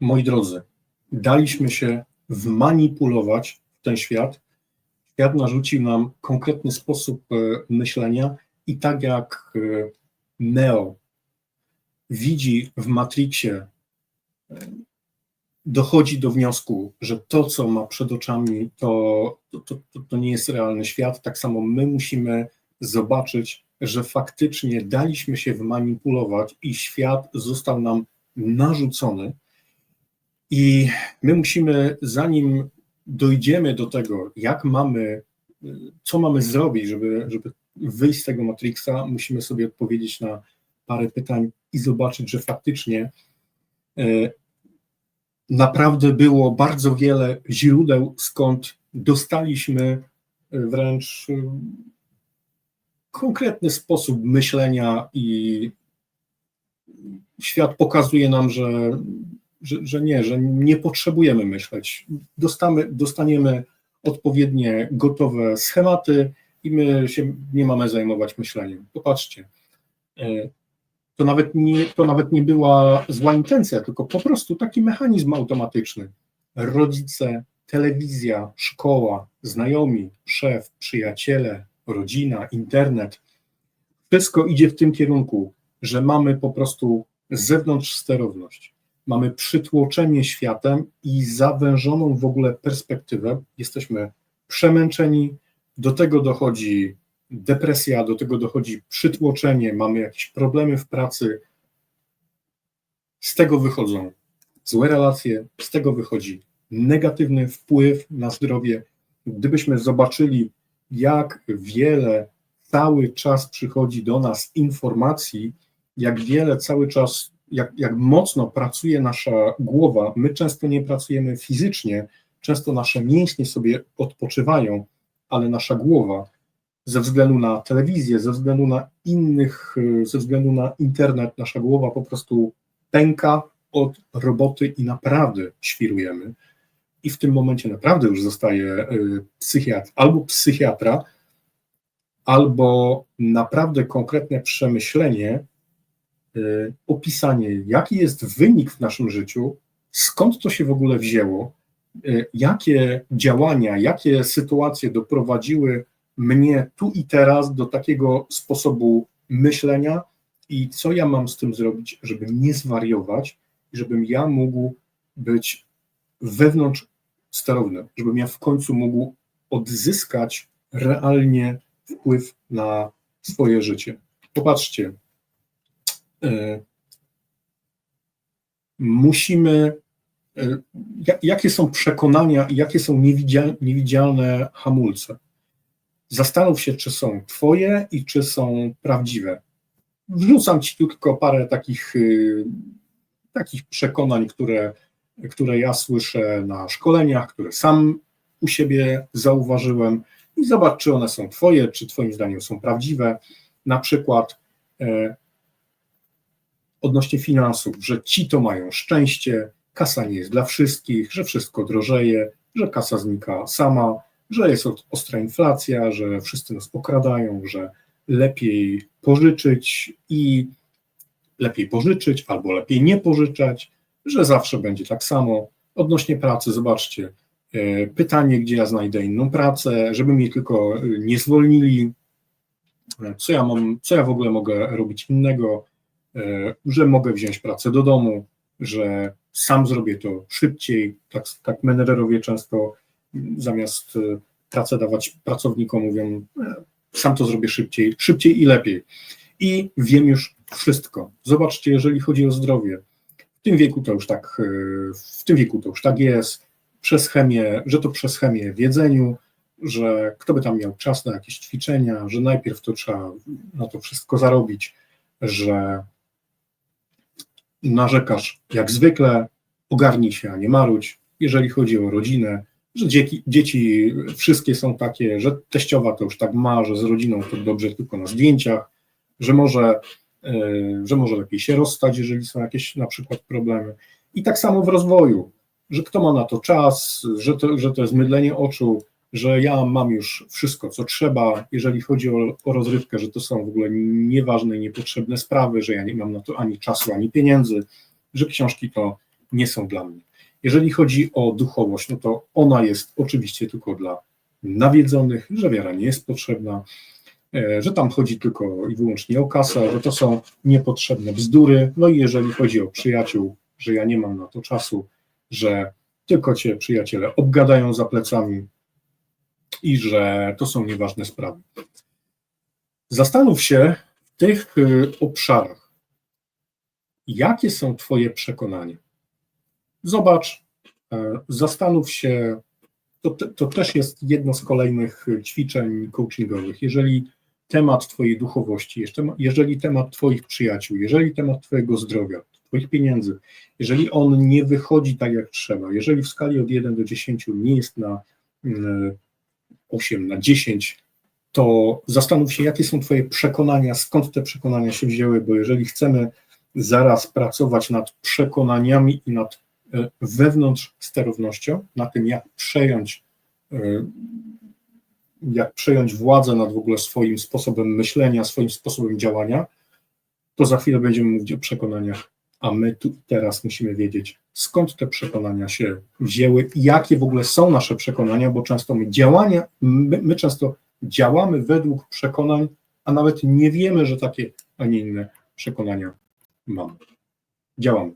moi drodzy, daliśmy się wmanipulować w ten świat. Świat narzucił nam konkretny sposób e, myślenia i tak jak e, Neo widzi w Matrixie, e, dochodzi do wniosku, że to, co ma przed oczami, to, to, to, to nie jest realny świat, tak samo my musimy zobaczyć, że faktycznie daliśmy się wmanipulować i świat został nam narzucony. I my musimy, zanim dojdziemy do tego, jak mamy, co mamy zrobić, żeby, żeby wyjść z tego Matrixa, musimy sobie odpowiedzieć na parę pytań i zobaczyć, że faktycznie e, naprawdę było bardzo wiele źródeł, skąd dostaliśmy wręcz e, konkretny sposób myślenia i świat pokazuje nam, że, że, że nie, że nie potrzebujemy myśleć. Dostamy, dostaniemy odpowiednie gotowe schematy i my się nie mamy zajmować myśleniem. Popatrzcie, e, to nawet nie, to nawet nie była zła intencja, tylko po prostu taki mechanizm automatyczny. Rodzice, telewizja, szkoła, znajomi, szef, przyjaciele, rodzina, internet. Wszystko idzie w tym kierunku, że mamy po prostu zewnątrz sterowność. Mamy przytłoczenie światem i zawężoną w ogóle perspektywę. Jesteśmy przemęczeni, do tego dochodzi depresja, do tego dochodzi przytłoczenie, mamy jakieś problemy w pracy. Z tego wychodzą złe relacje, z tego wychodzi negatywny wpływ na zdrowie. Gdybyśmy zobaczyli, jak wiele cały czas przychodzi do nas informacji, jak wiele cały czas, jak, jak mocno pracuje nasza głowa. My często nie pracujemy fizycznie, często nasze mięśnie sobie odpoczywają, ale nasza głowa ze względu na telewizję, ze względu na innych, ze względu na internet, nasza głowa po prostu pęka od roboty i naprawdę świrujemy. I w tym momencie naprawdę już zostaje y, psychiatr, albo psychiatra, albo naprawdę konkretne przemyślenie, y, opisanie, jaki jest wynik w naszym życiu, skąd to się w ogóle wzięło, y, jakie działania, jakie sytuacje doprowadziły mnie tu i teraz do takiego sposobu myślenia i co ja mam z tym zrobić, żeby nie zwariować, żebym ja mógł być wewnątrz sterowny, żebym ja w końcu mógł odzyskać realnie wpływ na swoje życie. Popatrzcie, musimy, e, jakie są przekonania i jakie są niewidzialne hamulce. Zastanów się, czy są Twoje i czy są prawdziwe. Wrzucam Ci tylko parę takich, y, takich przekonań, które, które ja słyszę na szkoleniach, które sam u siebie zauważyłem i zobacz, czy one są Twoje, czy Twoim zdaniem są prawdziwe. Na przykład odnośnie finansów, że ci to mają szczęście, kasa nie jest dla wszystkich, że wszystko drożeje, że kasa znika sama, że jest ostra inflacja, że wszyscy nas okradają, że lepiej pożyczyć i lepiej pożyczyć albo lepiej nie pożyczać, że zawsze będzie tak samo. Odnośnie pracy, zobaczcie, e, pytanie, gdzie ja znajdę inną pracę, żeby mnie tylko e, nie zwolnili, e, co ja mam, co ja w ogóle mogę robić innego, że mogę wziąć pracę do domu, że sam zrobię to szybciej, tak, tak menedżerowie często zamiast e, pracę dawać pracownikom, mówią, e, sam to zrobię szybciej, szybciej i lepiej. I wiem już wszystko. Zobaczcie, jeżeli chodzi o zdrowie, w tym wieku to już tak, e, w tym wieku to już tak jest, przez chemię, że to przez chemię w jedzeniu, że kto by tam miał czas na jakieś ćwiczenia, że najpierw to trzeba na to wszystko zarobić, że narzekasz jak zwykle, ogarnij się, a nie marudź. Jeżeli chodzi o rodzinę, że dzieci, dzieci wszystkie są takie, że teściowa to już tak ma, że z rodziną to dobrze tylko na zdjęciach, że może, e, że może lepiej się rozstać, jeżeli są jakieś na przykład problemy. I tak samo w rozwoju, że kto ma na to czas, że to, że to jest mydlenie oczu, że ja mam już wszystko, co trzeba, jeżeli chodzi o, o rozrywkę, że to są w ogóle nieważne, niepotrzebne sprawy, że ja nie mam na to ani czasu, ani pieniędzy, że książki to nie są dla mnie. Jeżeli chodzi o duchowość, no to ona jest oczywiście tylko dla nawiedzonych, że wiara nie jest potrzebna, e, że tam chodzi tylko i wyłącznie o kasę, że to są niepotrzebne bzdury. No i jeżeli chodzi o przyjaciół, że ja nie mam na to czasu, że tylko cię przyjaciele obgadają za plecami i że to są nieważne sprawy. Zastanów się w tych y, obszarach, jakie są Twoje przekonania. Zobacz, e, zastanów się, to, to też jest jedno z kolejnych y, ćwiczeń coachingowych. Jeżeli temat Twojej duchowości, jeżeli temat Twoich przyjaciół, jeżeli temat Twojego zdrowia, Twoich pieniędzy, jeżeli on nie wychodzi tak jak trzeba, jeżeli w skali od 1 do 10 nie jest na y, 8, na 10, to zastanów się, jakie są Twoje przekonania, skąd te przekonania się wzięły, bo jeżeli chcemy zaraz pracować nad przekonaniami i nad e, wewnątrz sterownością, na tym, jak przejąć, e, jak przejąć władzę nad w ogóle swoim sposobem myślenia, swoim sposobem działania, to za chwilę będziemy mówić o przekonaniach, a my tu i teraz musimy wiedzieć, skąd te przekonania się wzięły, jakie w ogóle są nasze przekonania, bo często my działania, my, my często działamy według przekonań, a nawet nie wiemy, że takie, a nie inne przekonania mamy. Działamy.